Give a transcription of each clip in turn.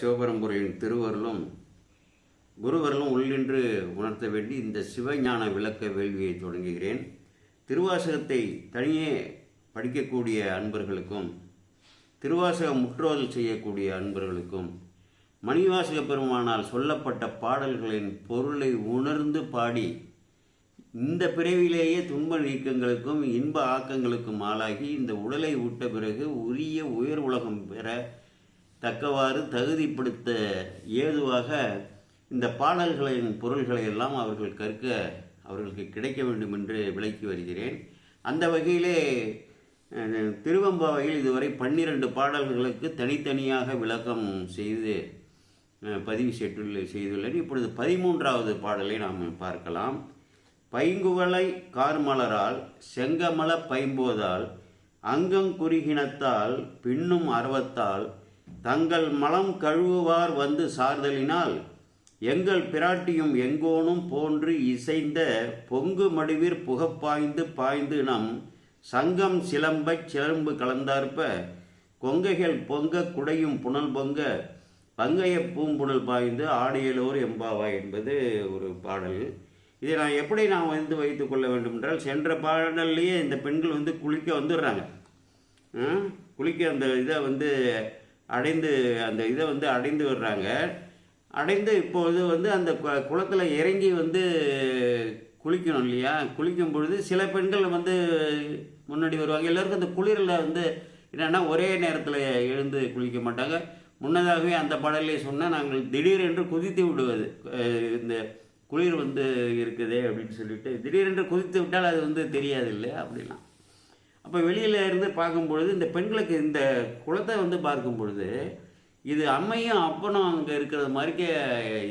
சிவபரம்புரையின் திருவருளும் குருவருளும் உள்ளின்று உணர்த்த வேண்டி இந்த சிவஞான விளக்க வேள்வியை தொடங்குகிறேன். திருவாசகத்தை தனியே படிக்கக்கூடிய அன்பர்களுக்கும் திருவாசகம் முற்றோதல் செய்யக்கூடிய அன்பர்களுக்கும் மணிவாசக பெருமானால் சொல்லப்பட்ட பாடல்களின் பொருளை உணர்ந்து பாடி இந்த பிறவிலேயே துன்ப நீக்கங்களுக்கும் இன்ப ஆக்கங்களுக்கும் ஆளாகி இந்த உடலை விட்ட பிறகு உரிய உயர் உலகம் பெற தக்கவாறு தகுதிப்படுத்த ஏதுவாக இந்த பாடல்களின் பொருள்களை எல்லாம் அவர்கள் கற்க அவர்களுக்கு கிடைக்க வேண்டும் என்று விளக்கி வருகிறேன். அந்த வகையிலே திருவம்பாவையில் இதுவரை பன்னிரண்டு பாடல்களுக்கு தனித்தனியாக விளக்கம் செய்து பதிவு செய்துள்ள செய்துள்ளேன். இப்பொழுது பதிமூன்றாவது பாடலை நாம் பார்க்கலாம். பைங்குவளை கார்மலரால் செங்கமல பைம்போதால் அங்கங்குறுகினத்தால் பின்னும் அறவத்தால் தங்கள் மலம் கழுவுவார் வந்து சார்தலினால் எங்கள் பிராட்டியும் எங்கோனும் போன்று இசைந்த பொங்கு மடுவிற் புகப்பாய்ந்து பாய்ந்து நம் சங்கம் சிலம்பச் சிலம்பு கலந்தார்ப்ப கொங்கைகள் பொங்க குடையும் புனல் பொங்க பங்கைய பூம்புணல் பாய்ந்து ஆடியலோர் எம்பாவா என்பது ஒரு பாடல். இதை நான் எப்படி நான் வந்து வைத்து கொள்ள வேண்டும் என்றால் சென்ற பாடல்லையே இந்த பெண்கள் வந்து குளிக்க வந்துடுறாங்க. குளிக்க அந்த இதை வந்து அடைந்து அந்த இதை வந்து அடைந்து வர்றாங்க அடைந்து இப்போது வந்து அந்த குளத்தில் இறங்கி வந்து குளிக்கணும் இல்லையா? குளிக்கும் பொழுது சில பெண்கள் வந்து முன்னாடி வருவாங்க. எல்லோருக்கும் அந்த குளிரில் வந்து என்னென்னா ஒரே நேரத்தில் எழுந்து குளிக்க மாட்டாங்க. முன்னதாகவே அந்த பாடலே சொன்னால் நாங்கள் திடீரென்று குதித்து விடுவது இந்த குளிர் வந்து இருக்குதே அப்படின்னு சொல்லிட்டு திடீரென்று குதித்து விட்டால் அது வந்து தெரியாது இல்லையா? அப்படிலாம். அப்போ வெளியில் இருந்து பார்க்கும் பொழுது இந்த பெண்களுக்கு இந்த குளத்தை வந்து பார்க்கும் பொழுது இது அம்மையும் அப்பனும் அங்கே இருக்கிறது மாதிரிக்கே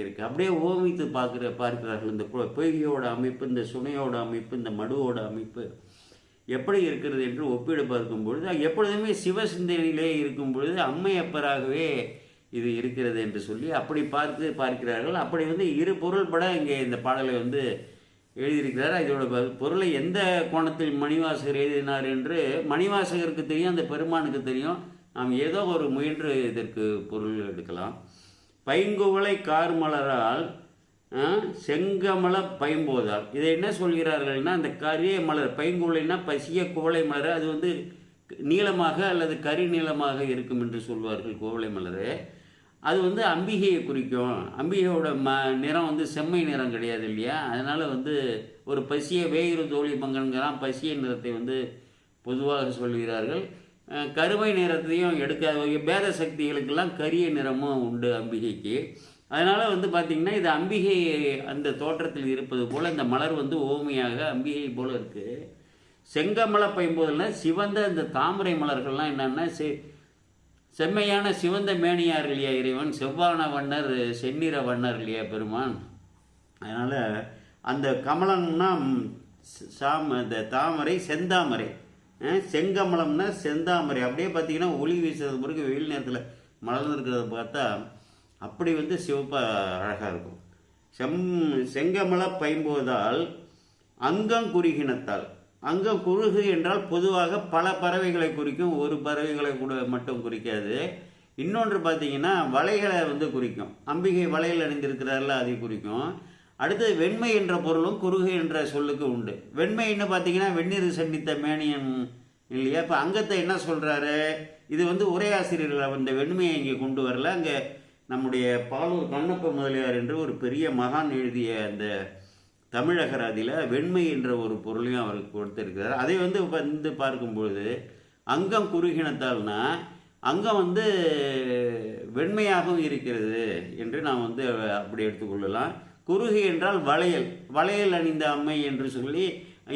இருக்குது அப்படியே ஓமித்து பார்க்குற பார்க்கிறார்கள். இந்த பொய்கையோட அமைப்பு இந்த சுனையோட அமைப்பு இந்த மடுவோட அமைப்பு எப்படி இருக்கிறது என்று ஒப்பிட பார்க்கும் பொழுது எப்பொழுதுமே சிவ சிந்தனையிலே இருக்கும் பொழுது அம்மையப்பராகவே இது இருக்கிறது என்று சொல்லி அப்படி பார்த்து பார்க்கிறார்கள். அப்படி வந்து இரு பொருள்பட இங்கே இந்த பாடலை வந்து எழுதியிருக்கிறார். இதோட பொருளை எந்த கோணத்தில் மணிவாசகர் எழுதினார் என்று மணிவாசகருக்கு தெரியும் அந்த பெருமானுக்கு தெரியும். நாம் ஏதோ ஒரு முயன்று இதற்கு பொருள் எடுக்கலாம். பைங்குவளை கார்மலரால் செங்கமல பயம்போதால் இதை என்ன சொல்கிறார்கள்னா அந்த கரிய மலர் பைங்குவளைனா பசிய குவளை மலர் அது வந்து நீளமாக அல்லது கரி நீளமாக இருக்கும் என்று சொல்வார்கள் குவளை மலர். அது வந்து அம்பிகையை குறிக்கும். அம்பிகையோட ம நிறம் வந்து செம்மை நிறம் கிடையாது இல்லையா? அதனால் வந்து ஒரு பசிய வேயிறு தோழி மங்கன்கிறான். பசிய நிறத்தை வந்து பொதுவாக சொல்கிறார்கள். கருமை நிறத்தையும் எடுக்காத பேத சக்திகளுக்கெல்லாம் கரிய நிறமும் உண்டு அம்பிகைக்கு. அதனால் வந்து பார்த்திங்கன்னா இது அம்பிகை அந்த தோற்றத்தில் இருப்பது போல் இந்த மலர் வந்து ஓமையாக அம்பிகை போல் இருக்குது செங்கமலை பைம்போதில் சிவந்த இந்த தாமரை மலர்கள்லாம் என்னென்னா செ செம்மையான சிவந்த மேனியார் இல்லையா இறைவன்? செவ்வான வண்ணர் செந்நிற வண்ணர் இல்லையா பெருமான்? அதனால் அந்த கமலம்னா சாம இந்த தாமரை செந்தாமரை. செங்கமலம்னா செந்தாமரை. அப்படியே பார்த்தீங்கன்னா ஒளி வீசுறது பிறகு வெயில் நேரத்தில் மலர்ந்துருக்கிறத பார்த்தா அப்படி வந்து சிவப்பாக அழகாக இருக்கும். செம் செங்கமல பைம்போதால் அங்கம் குறுகினத்தால் அங்கம் குருகு என்றால் பொதுவாக பல பறவைகளை குறிக்கும். ஒரு பறவைகளை கூட மட்டும் குறிக்காது. இன்னொன்று பார்த்தீங்கன்னா வலைகளை வந்து குறிக்கும். அம்பிகை வலையில் அணிந்திருக்கிறார்கள் அதை குறிக்கும். அடுத்தது வெண்மை என்ற பொருளும் குறுகு என்ற சொல்லுக்கு உண்டு. வெண்மைன்னு பார்த்தீங்கன்னா வெந்நீர் சண்டித்த மேனியன் இல்லையா? இப்போ அங்கத்தை என்ன சொல்கிறாரு இது வந்து உரையாசிரியர்கள் அந்த வெண்மையை இங்கே கொண்டு வரல. அங்கே நம்முடைய பாலூர் கண்ணப்ப முதலியார் என்று ஒரு பெரிய மகான் எழுதிய அந்த தமிழகர் அதில் வெண்மை என்ற ஒரு பொருளையும் அவருக்கு கொடுத்திருக்கிறார். அதை வந்து வந்து பார்க்கும்பொழுது அங்கம் குறுகினத்தால்னா அங்கம் வந்து வெண்மையாகவும் இருக்கிறது என்று நாம் வந்து அப்படி எடுத்துக்கொள்ளலாம் குறுகு என்றால் வளையல் வளையல் அணிந்த அம்மை என்று சொல்லி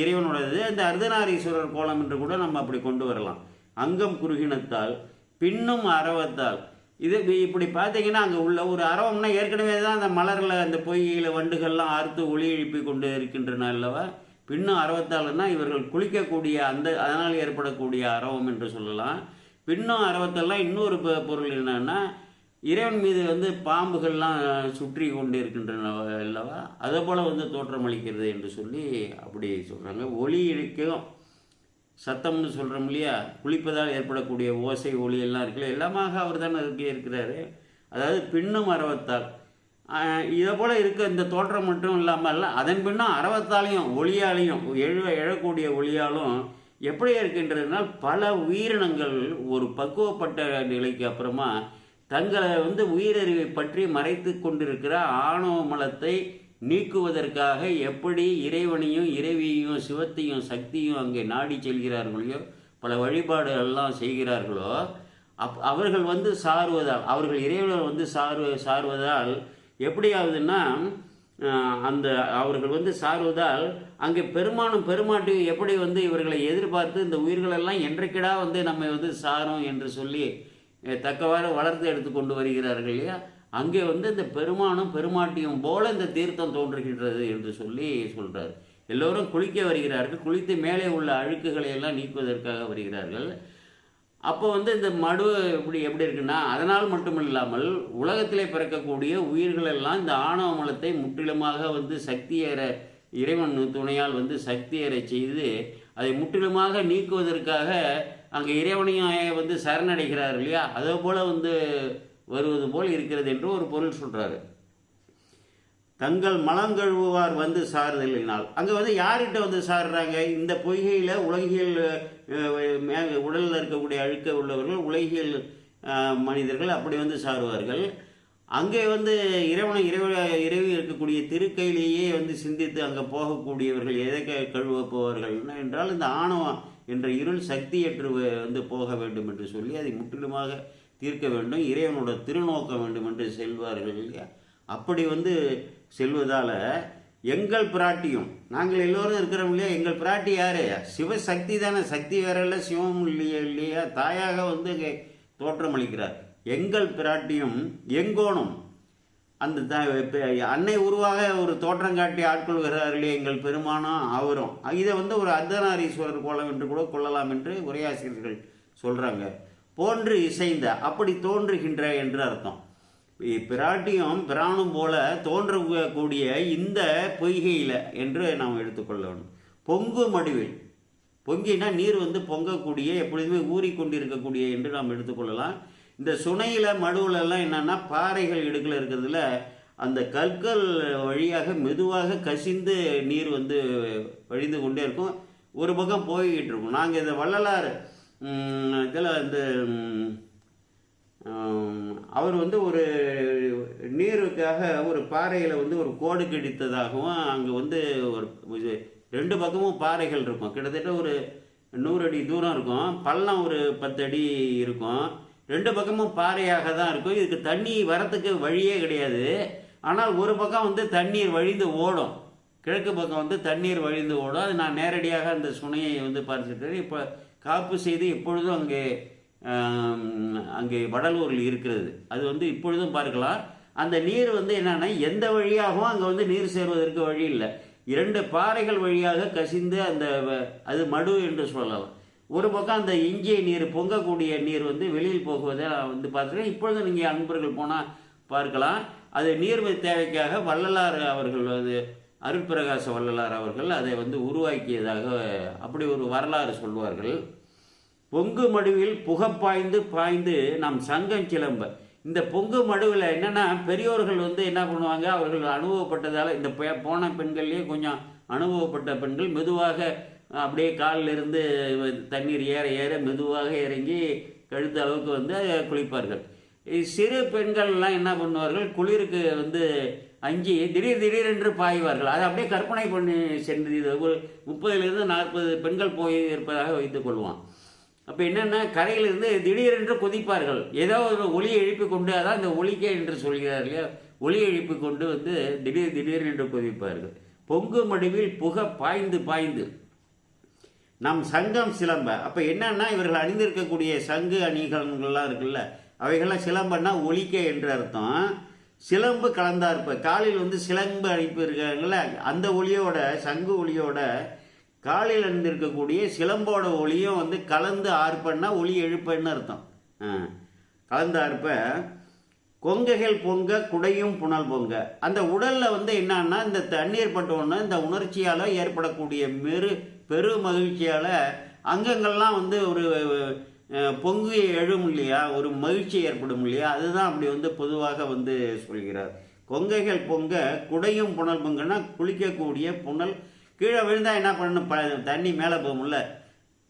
இறைவனுடையது. அந்த அர்த்தநாரீஸ்வரர் கோலம் என்று கூட நம்ம அப்படி கொண்டு வரலாம். அங்கம் குறுகினத்தால் பின்னும் அரவத்தால் இது இப்படி பார்த்தீங்கன்னா அங்கே உள்ள ஒரு அரவம்னா ஏற்கனவே தான் அந்த மலரில் அந்த பொய்கையில் வண்டுகள்லாம் அறுத்து ஒளி எழுப்பி கொண்டு இருக்கின்றன அல்லவா? பின்னும் அறவத்தால்னா இவர்கள் குளிக்கக்கூடிய அந்த அதனால் ஏற்படக்கூடிய அரவம் என்று சொல்லலாம். பின்னும் அறவத்தெல்லாம் இன்னொரு பொ- பொருள் என்னன்னா இறைவன் மீது வந்து பாம்புகள்லாம் சுற்றி கொண்டு இருக்கின்றன அல்லவா? அதை போல் வந்து தோற்றமளிக்கிறது என்று சொல்லி அப்படி சொல்கிறாங்க ஒளி இழுக்கும் சத்தம்னு சொல்கிறோம் இல்லையா? குளிப்பதால் ஏற்படக்கூடிய ஓசை ஒளி எல்லாம் இருக்குல்ல எல்லாமாக அவர் தானே இருக்கே இருக்கிறாரு. அதாவது பின்னும் அறவத்தால் இதை போல் இருக்க இந்த தோற்றம் மட்டும் இல்லாமல் அதன் பின்னும் அறவத்தாலையும் ஒளியாலையும் எழு எழக்கூடிய ஒளியாலும் எப்படி இருக்கின்றதுனால் பல உயிரினங்கள் ஒரு பக்குவப்பட்ட நிலைக்கு அப்புறமா தங்களை வந்து உயிரறிவை பற்றி மறைத்து கொண்டிருக்கிற ஆணவ மலத்தை நீக்குவதற்காக எப்படி இறைவனையும் இறைவியையும் சிவத்தையும் சக்தியும் அங்கே நாடி செல்கிறார்களையோ பல வழிபாடுகள்லாம் செய்கிறார்களோ அப் அவர்கள் வந்து சாருவதால் அவர்கள் இறைவனர் வந்து சாரு சாருவதால் எப்படியாவதுன்னா அந்த அவர்கள் வந்து சாருவதால் அங்கே பெருமானும் பெருமாட்டியும் எப்படி வந்து இவர்களை எதிர்பார்த்து இந்த உயிர்களெல்லாம் என்றைக்கிடா வந்து நம்மை வந்து சாரும் என்று சொல்லி தக்கவாறு வளர்த்து எடுத்து கொண்டு வருகிறார்கள் இல்லையா? அங்கே வந்து இந்த பெருமானும் பெருமாட்டியும் போல இந்த தீர்த்தம் தோன்றுகின்றது என்று சொல்லி சொல்கிறார் எல்லோரும் குளிக்க வருகிறார்கள். குளித்து மேலே உள்ள அழுக்குகளை எல்லாம் நீக்குவதற்காக வருகிறார்கள். அப்போ வந்து இந்த மடு எப்படி எப்படி இருக்குன்னா அதனால் மட்டும் இல்லாமல் உலகத்திலே பிறக்கக்கூடிய உயிர்களெல்லாம் இந்த ஆணவ மலத்தை முற்றிலுமாக வந்து சக்தியேற இறைவன் துணையால் வந்து சக்தியேற செய்து அதை முற்றிலுமாக நீக்குவதற்காக அங்கே இறைவனையும் வந்து சரணடைகிறார் இல்லையா? அதே போல் வந்து வருவது போல் இருக்கிறது என்று ஒரு பொருள் சொல்கிறாரு தங்கள் மலங்கழுவார் வந்து சாறுதலினால் அங்கே வந்து யார்கிட்ட வந்து சாருறாங்க? இந்த பொய்கையில் உலகியல் மே- உடலில் இருக்கக்கூடிய அழுக்க உள்ளவர்கள் உலகியல் மனிதர்கள் அப்படி வந்து சாருவார்கள். அங்கே வந்து இறைவனை இறைவ இறைவி இருக்கக்கூடிய திருக்கையிலேயே வந்து சிந்தித்து அங்கே போகக்கூடியவர்கள் எதை க- கழுவ போவார்கள்? என்றால் இந்த ஆணவம் என்ற இருள் சக்தியற்று வந்து போக வேண்டும் என்று சொல்லி அதை முற்றிலுமாக தீர்க்க வேண்டும் இறைவனோட திருநோக்க வேண்டும் என்று செல்வார்கள் இல்லையா? அப்படி வந்து செல்வதால் எங்கள் பிராட்டியும் நாங்கள் எல்லோரும் இருக்கிறோம் இல்லையா? எங்கள் பிராட்டி யாரு? சிவசக்தி தானே. சக்தி வேற இல்லை சிவம் இல்லையா இல்லையா? தாயாக வந்து தோற்றம் தோற்றமளிக்கிறார் எங்கள் பிராட்டியும் எங்கோனும் அந்த த- அன்னை உருவாக ஒரு தோற்றம் காட்டி ஆட்கொள்கிறார்களே எங்கள் பெருமானும் அவரும். இதை வந்து ஒரு அர்த்தநாரீஸ்வரர் கோலம் என்று கூட கொள்ளலாம் என்று உரையாசிரியர்கள் சொல்கிறாங்க போன்று இசைந்த அப்படி தோன்றுகின்ற என்று அர்த்தம். பிராட்டியும் பிராணும் போல தோன்றக்கூடிய இந்த பொய்கையில் என்று நாம் எடுத்துக்கொள்ள வேண்டும் பொங்கு மடுவில். பொங்கினா நீர் வந்து பொங்கக்கூடிய எப்பொழுதுமே ஊறிக்கொண்டிருக்கக்கூடிய என்று நாம் எடுத்துக்கொள்ளலாம். இந்த சுனையில் மடுவிலெல்லாம் என்னென்னா பாறைகள் இடுக்கில் இருக்கிறதுல அந்த கற்கள் வழியாக மெதுவாக கசிந்து நீர் வந்து வழிந்து கொண்டே இருக்கும். ஒரு பக்கம் போய்கிட்டு இருக்கும். நாங்கள் இந்த வள்ளலாறு இதில் இந்த அவர் வந்து ஒரு நீருக்காக ஒரு பாறையில் வந்து ஒரு கோடு கிடித்ததாகவும் அங்கே வந்து ஒரு ரெண்டு பக்கமும் பாறைகள் இருக்கும். கிட்டத்தட்ட ஒரு நூறு அடி தூரம் இருக்கும். பள்ளம் ஒரு பத்து அடி இருக்கும். ரெண்டு பக்கமும் பாறையாக தான் இருக்கும். இதுக்கு தண்ணி வரத்துக்கு வழியே கிடையாது. ஆனால் ஒரு பக்கம் வந்து தண்ணீர் வழிந்து ஓடும். கிழக்கு பக்கம் வந்து தண்ணீர் வழிந்து ஓடும். அது நான் நேரடியாக அந்த சுனையை வந்து பார்த்துருக்கேன் இப்போ காப்பு செய்து இப்பொழுதும் அங்கே அங்கே வடலூரில் இருக்கிறது. அது வந்து இப்பொழுதும் பார்க்கலாம். அந்த நீர் வந்து என்னன்னா எந்த வழியாகவும் அங்கே வந்து நீர் சேர்வதற்கு வழி இல்லை. இரண்டு பாறைகள் வழியாக கசிந்து அந்த வ- அது மடு என்று சொல்லலாம். ஒரு பக்கம் அந்த இஞ்சிய நீர் பொங்கக்கூடிய நீர் வந்து வெளியில் போகுவதை நான் வந்து பார்த்துருக்கேன் இப்பொழுது நீங்கள் அன்பர்கள் போனால் பார்க்கலாம். அது நீர் தேவைக்காக வள்ளலார் அவர்கள் அது அருட்பிரகாச வள்ளலார் அவர்கள் அதை வந்து உருவாக்கியதாக அப்படி ஒரு வரலாறு சொல்வார்கள். பொங்கு மடுவில் புகப்பாய்ந்து பாய்ந்து நம் சங்கம் கிளம்ப. இந்த பொங்கு மடுவில் என்னென்னா பெரியோர்கள் வந்து என்ன பண்ணுவாங்க? அவர்கள் அனுபவப்பட்டதால் இந்த போன பெண்கள்லேயே கொஞ்சம் அனுபவப்பட்ட பெண்கள் மெதுவாக அப்படியே காலில் இருந்து தண்ணீர் ஏற ஏற மெதுவாக இறங்கி கழுத்த அளவுக்கு வந்து குளிப்பார்கள். சிறு பெண்கள்லாம் என்ன பண்ணுவார்கள்? குளிருக்கு வந்து அஞ்சி திடீர் திடீரென்று பாய்வார்கள். அதை அப்படியே கற்பனை பண்ணி சென்று இது ஒரு முப்பதிலிருந்து நாற்பது பெண்கள் போய் இருப்பதாக வைத்துக் கொள்வான் அப்போ என்னென்னா கரையிலிருந்து திடீரென்று குதிப்பார்கள். ஏதோ ஒரு ஒலி எழுப்பி கொண்டு அதான் இந்த ஒலிக்கே என்று சொல்கிறார் இல்லையா? ஒலி எழுப்பி கொண்டு வந்து திடீர் திடீர் என்று குதிப்பார்கள். பொங்கு மடிவில் புகை பாய்ந்து பாய்ந்து. நம் சங்கம் சிலம்ப. அப்போ என்னன்னா இவர்கள் அணிந்திருக்கக்கூடிய சங்கு அணிகலன்கள்லாம் இருக்குல்ல அவைகள்லாம் சிலம்பன்னா ஒலிக்க என்று அர்த்தம். சிலம்பு கலந்தார்ப்ப காலில் வந்து சிலம்பு அழிப்பு இருக்காங்கல்ல அந்த ஒளியோட சங்கு ஒளியோட காலையில் எழுந்திருக்கக்கூடிய சிலம்போட ஒளியும் வந்து கலந்து ஆர்ப்பன்னா ஒளி எழுப்பன்னு அர்த்தம். ஆ. கலந்து ஆர்ப்ப கொங்கைகள் பொங்க குடையும் புனல் பொங்க. அந்த உடலில் வந்து என்னன்னா இந்த தண்ணீர் பட்ட இந்த உணர்ச்சியால் ஏற்படக்கூடிய மெரு பெரு மகிழ்ச்சியால் அங்கங்கள்லாம் வந்து ஒரு அஹ், பொங்கு எழும் இல்லையா? ஒரு மகிழ்ச்சி ஏற்படும் இல்லையா? அதுதான் அப்படி வந்து பொதுவாக வந்து சொல்கிறார். கொங்கைகள் பொங்க குடையும் புனல் பொங்கன்னா குளிக்கக்கூடிய புனல் கீழே விழுந்தா என்ன பண்ணணும்? ப தண்ணி மேலே போகும்ல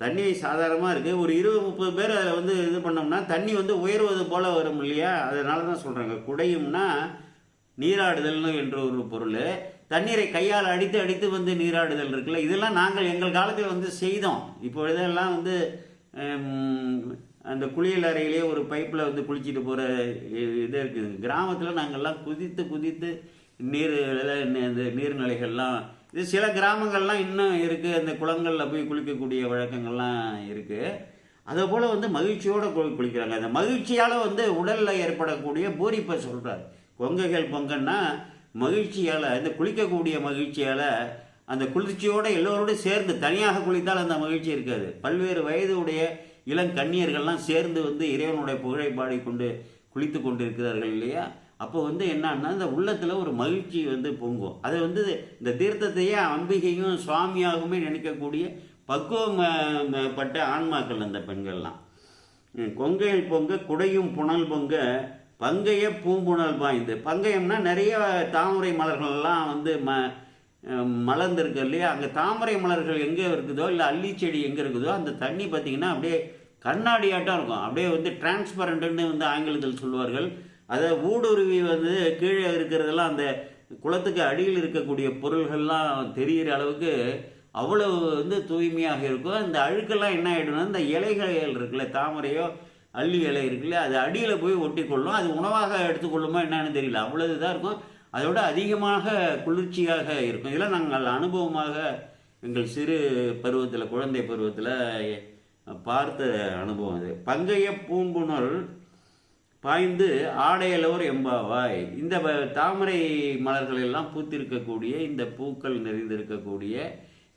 தண்ணி சாதாரணமாக இருக்குது ஒரு இருபது முப்பது பேர் அதில் வந்து இது பண்ணோம்னா தண்ணி வந்து உயர்வது போல் வரும் இல்லையா? அதனால தான் சொல்கிறாங்க குடையும்னா நீராடுதல்னு என்ற ஒரு பொருள். தண்ணீரை கையால் அடித்து அடித்து வந்து நீராடுதல் இருக்குல்ல. இதெல்லாம் நாங்கள் எங்கள் காலத்தில் வந்து செய்தோம். இப்போ இதெல்லாம் வந்து அந்த குளியல் அறையிலே ஒரு பைப்பில் வந்து குளிச்சுட்டு போகிற இது இருக்குது. கிராமத்தில் நாங்கள்லாம் குதித்து குதித்து நீர் இந்த நீர்நிலைகள்லாம் இது சில கிராமங்கள்லாம் இன்னும் இருக்குது அந்த குளங்களில் போய் குளிக்கக்கூடிய வழக்கங்கள்லாம் இருக்குது அதுபோல் வந்து மகிழ்ச்சியோடு குளி குளிக்கிறாங்க. அந்த மகிழ்ச்சியால் வந்து உடலில் ஏற்படக்கூடிய பூரிப்பை சொல்கிறார் கொங்கைகள் பொங்கன்னா மகிழ்ச்சியால் இந்த குளிக்கக்கூடிய மகிழ்ச்சியால் அந்த குளிர்ச்சியோடு எல்லோரோடும் சேர்ந்து தனியாக குளித்தால் அந்த மகிழ்ச்சி இருக்காது. பல்வேறு வயதுடைய இளங்கண்ணியர்கள்லாம் சேர்ந்து வந்து இறைவனுடைய புகழை பாடிக்கொண்டு குளித்து கொண்டு இருக்கிறார்கள் இல்லையா? அப்போ வந்து என்னன்னா இந்த உள்ளத்தில் ஒரு மகிழ்ச்சி வந்து பொங்கும். அது வந்து இந்த தீர்த்தத்தையே அம்பிகையும் சுவாமியாகவுமே நினைக்கக்கூடிய பக்குவம் பட்ட ஆன்மாக்கள் அந்த பெண்கள்லாம். கொங்கையில் பொங்க குடையும் புனல் பொங்க பங்கைய பூம்புணல் பாய்ந்து. பங்கயம்னா நிறைய தாமரை மலர்கள்லாம் வந்து ம மலர்ந்துருக்கு இல்லையா? அங்கே தாமரை மலர்கள் எங்கே இருக்குதோ இல்லை அள்ளி செடி எங்கே இருக்குதோ அந்த தண்ணி பார்த்தீங்கன்னா அப்படியே கண்ணாடியாட்டம் இருக்கும். அப்படியே வந்து டிரான்ஸ்பரண்ட்டுன்னு வந்து ஆங்கிலத்தில் சொல்லுவார்கள் அதை ஊடுருவி வந்து கீழே இருக்கிறதெல்லாம் அந்த குளத்துக்கு அடியில் இருக்கக்கூடிய பொருள்கள்லாம் தெரிகிற அளவுக்கு அவ்வளவு வந்து தூய்மையாக இருக்கும். அந்த அழுக்கெல்லாம் என்ன ஆகிடும்னா இந்த இலைகள் இருக்குல்ல தாமரையோ அள்ளி இலை இருக்குல்ல அது அடியில் போய் ஒட்டிக்கொள்ளும். அது உணவாக எடுத்துக்கொள்ளுமா என்னன்னு தெரியல. அவ்வளவு இதாக இருக்கும். அதோட அதிகமாக குளிர்ச்சியாக இருக்கும். இதெல்லாம் நாங்கள் அனுபவமாக எங்கள் சிறு பருவத்தில் குழந்தை பருவத்தில் பார்த்த அனுபவம் அது. பங்கைய பூம்புணர் பாய்ந்து ஆடையலோர் எம்பாவாய். இந்த தாமரை மலர்கள் எல்லாம் பூத்திருக்கக்கூடிய இந்த பூக்கள் நிறைந்திருக்கக்கூடிய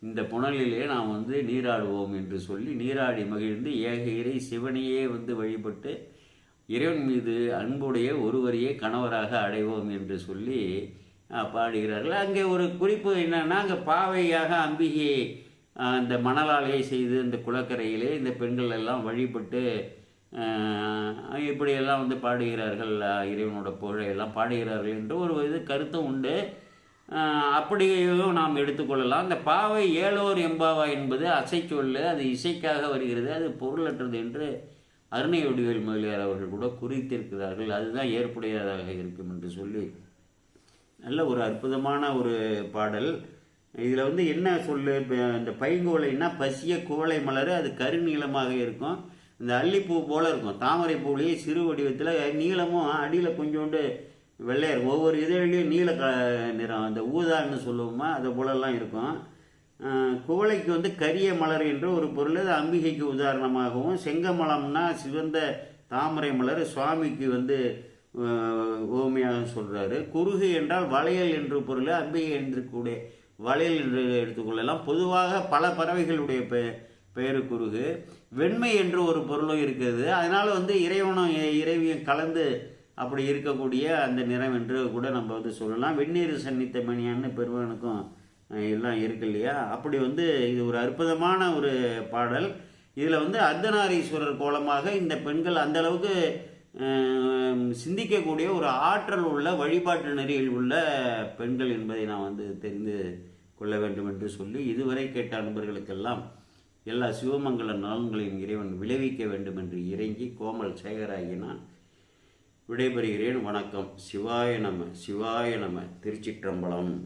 இந்த புனலிலே நாம் வந்து நீராடுவோம் என்று சொல்லி நீராடி மகிழ்ந்து ஏக இறை சிவனையே வந்து வழிபட்டு இறைவன் மீது அன்புடைய ஒருவரையே கணவராக அடைவோம் என்று சொல்லி பாடுகிறார்கள். அங்கே ஒரு குறிப்பு என்னன்னா அங்கே பாவையாக அம்பிகை அந்த மணலாலையை செய்து இந்த குளக்கரையிலே இந்த பெண்கள் எல்லாம் வழிபட்டு இப்படியெல்லாம் வந்து பாடுகிறார்கள் இறைவனோட புகழையெல்லாம் பாடுகிறார்கள் என்று ஒரு இது கருத்தும் உண்டு. அப்படியும் நாம் எடுத்துக்கொள்ளலாம் அந்த பாவை ஏழோர் எம்பாவா என்பது அசைச்சொல்லு அது இசைக்காக வருகிறது. அது பொருளற்றது என்று அருணை வடிவேல் முதலியார் அவர்கள் கூட குறித்திருக்கிறார்கள். அதுதான் ஏற்புடையதாக இருக்கும் என்று சொல்லி. நல்ல ஒரு அற்புதமான ஒரு பாடல். இதில் வந்து என்ன சொல்லு இந்த பைங்கோலைன்னா பசிய கோலை மலர் அது கருநீளமாக இருக்கும். இந்த அல்லிப்பூ போல இருக்கும். தாமரை பூலேயே சிறு வடிவத்தில் நீளமும் அடியில் கொஞ்சோண்டு வெள்ளையா இருக்கும். ஒவ்வொரு இதழிலையும் நீல க நிறம் அந்த ஊதான்னு சொல்லுவோமா அது போலெல்லாம் இருக்கும். குவளைக்கு வந்து கரிய மலர் என்று ஒரு பொருள் அது அம்பிகைக்கு உதாரணமாகவும் செங்கமலம்னா சிவந்த தாமரை மலர் சுவாமிக்கு வந்து ஓமையாக சொல்கிறாரு குறுகு என்றால் வளையல் என்று பொருள் அம்பிகை என்று என்றக்கூடிய வளையல் என்று எடுத்துக்கொள்ளலாம் பொதுவாக பல பறவைகளுடைய பேருக்குருகு. வெண்மை என்று ஒரு பொருளும் இருக்கிறது. அதனால் வந்து இறைவனும் இறைவியும் கலந்து அப்படி இருக்கக்கூடிய அந்த நிறம் என்று கூட நம்ம வந்து சொல்லலாம். வெந்நீர் சன்னித்த மணியான்னு பெருமனுக்கும் எல்லாம் இருக்கு இல்லையா? அப்படி வந்து இது ஒரு அற்புதமான ஒரு பாடல். இதில் வந்து அர்த்தநாரீஸ்வரர் கோலமாக இந்த பெண்கள் அந்த அளவுக்கு சிந்திக்கக்கூடிய ஒரு ஆற்றல் உள்ள வழிபாட்டு நெறியில் உள்ள பெண்கள் என்பதை நான் வந்து தெரிந்து கொள்ள வேண்டும் என்று சொல்லி இதுவரை கேட்ட அன்பர்களுக்கெல்லாம் எல்லா சிவமங்கல நலன்களையும் இறைவன் விளைவிக்க வேண்டும் என்று இறங்கி கோமல் சேகராகி நான் விடைபெறுகிறேன். வணக்கம். சிவாய நம சிவாய நம திருச்சிற்றம்பலம்.